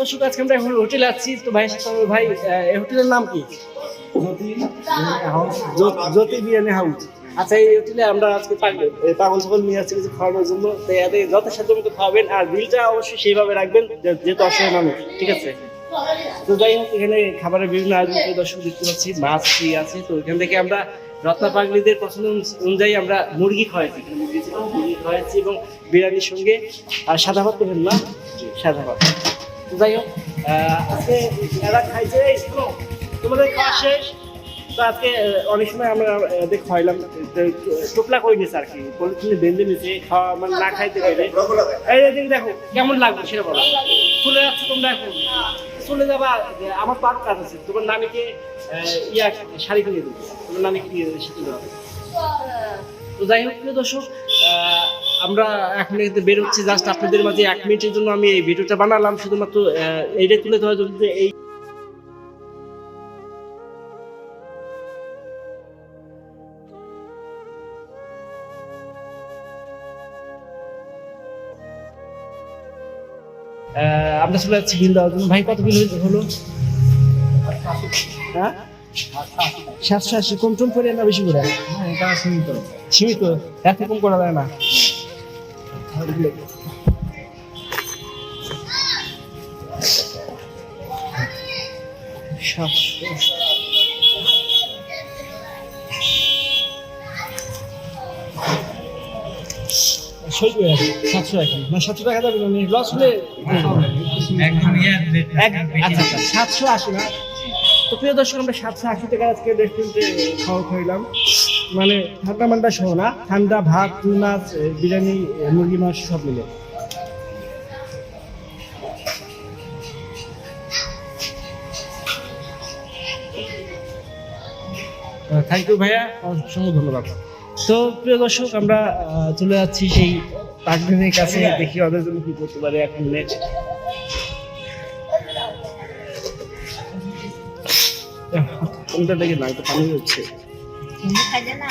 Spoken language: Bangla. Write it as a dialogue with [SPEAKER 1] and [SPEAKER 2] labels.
[SPEAKER 1] দর্শক, আজকে আমরা এখন হোটেলে আছি। তো ভাই ভাই এই হোটেলের নাম কি? জ্যোতি- বিরিয়ানি হাউস। আচ্ছা এই হোটেলে আমরা আজকে পাগল। ছাগল নিয়ে আসছি কিছু খাওয়ানোর জন্য তো এদের যথাসাধ্য মতো খাওয়াবেন। আর বিলটা অবশ্যই সেইভাবে রাখবেন যেহেতু অসহায় মানুষ, ঠিক আছে? তো যাই হোক, এখানে খাবারের বিভিন্ন আয়োজন দর্শক দেখতে পাচ্ছি, মাছ কি আছে। তো এখান থেকে আমরা রত্না পাগলিদের পছন্দ অনুযায়ী আমরা মুরগি খাওয়াইছি। মুরগি ছিল খাওয়াইছি এবং বিরিয়ানির সঙ্গে, আর সাদা ভাত না? সাদা ভাত। যাই হোক। আজকে এরা খাইছে, এই তোমাদের খাওয়া শেষ? তো আজকে অনেক সময় আমরা খাওয়াইলাম তো টোপলা করে নিয়েছে আর কি পলিথিনে বেঁধে নিয়েছে খাওয়া মানে না খাইতে পারে। এই এদিকে দেখো, কেমন লাগবে সেটা বলো। চলে যাচ্ছে তোমরা এখন। চলে যাবা আমার পার কাজ আছে। তোমার নানিকে ইয়া, শাড়ি কিনে দেবো। তোমার নানিকে নিয়ে হবে। তো যাই হোক, প্রিয় দর্শক আমরা এখন বের হচ্ছি জাস্ট আপনাদের মাঝে এক মিনিটের জন্য আমি এই ভিডিওটা বানালাম শুধুমাত্র এইটা তুলে ধরার জন্য যে এই আমরা চলে যাচ্ছি বিল দেওয়ার জন্য। ভাই কত বিল হলো? হ্যাঁ? সাতশো আশি কম টম করে? না বেশি করে
[SPEAKER 2] সীমিত?
[SPEAKER 1] এত কম করা যায় না। সাতশো আশি না? তো প্রিয় দর্শক আমরা সাতশো আশি টাকা আজকে রেস্টুরেন্টে খাওয়া খাইলাম মানে ঠান্ডা মান্ডা সহ না ঠান্ডা ভাত রুই মাছ বিরিয়ানি মুরগি মাছ সব মিলে। থ্যাংক ইউ ভাইয়া অসংখ্য ধন্যবাদ। তো প্রিয় দর্শক আমরা চলে যাচ্ছি সেই পাকদিনের কাছে দেখি ওদের জন্য কি করতে পারে এক মিনিট কোনটা দেখে না পানি হচ্ছে। 你们看见啦。